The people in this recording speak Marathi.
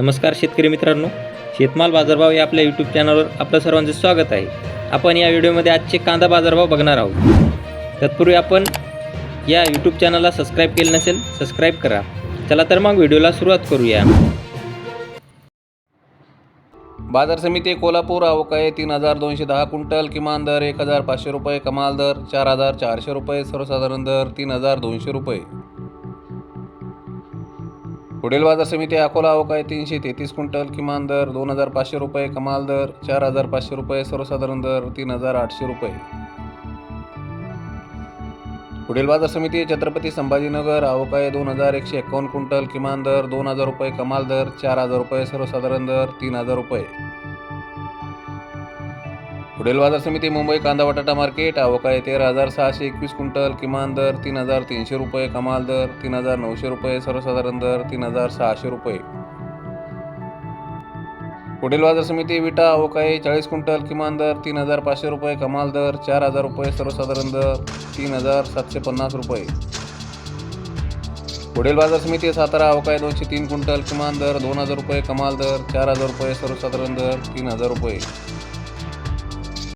नमस्कार शेतकरी मित्रांनो शेतमाल बाजारभाव या आपल्या यूट्यूब चॅनलवर आपलं सर्वांचं स्वागत आहे. आपण या व्हिडिओमध्ये आजचे कांदा बाजारभाव बघणार आहोत. तत्पूर्वी आपण या यूट्यूब चॅनलला सबस्क्राईब केलं नसेल सबस्क्राईब करा. चला तर मग व्हिडिओला सुरुवात करूया. बाजार समिती कोल्हापूर अवकाळी तीन हजार दोनशे दहा क्विंटल किमान दर एक हजार पाचशे रुपये कमाल दर चार हजार चारशे रुपये सर्वसाधारण दर तीन हजार दोनशे रुपये. पुढील बाजार समिती अकोला अवकाळी तीनशे तेहतीस क्विंटल किमान दर दोन हजार पाचशे रुपये कमाल दर चार हजार पाचशे रुपये सर्वसाधारण दर तीन हजार आठशे रुपये. पुढील बाजार समिती छत्रपती संभाजीनगर अवकाळी दोन हजार एकशे एकावन्न क्विंटल किमान दर दोन हजार रुपये कमाल दर चार हजार रुपये सर्वसाधारण दर तीन हजार रुपये. पुढील बाजार समिती मुंबई कांदा बटाटा मार्केट अवकाळी तेरा हजार सहाशे एकवीस क्विंटल किमान दर तीन हजार तीनशे रुपये कमाल दर तीन हजार नऊशे रुपये सर्वसाधारण दर तीन हजार सहाशे रुपये. पुढील बाजार समिती विटा अवकाळी चाळीस क्विंटल किमान दर तीन हजार पाचशे रुपये कमाल दर चार हजार रुपये सर्वसाधारण दर तीन हजार सातशे पन्नास रुपये. पुढील बाजार समिती सातारा अवकाळी दोनशे तीन क्विंटल किमान दर दोन हजार रुपये कमाल दर चार हजार रुपये सर्वसाधारण दर तीन हजार रुपये.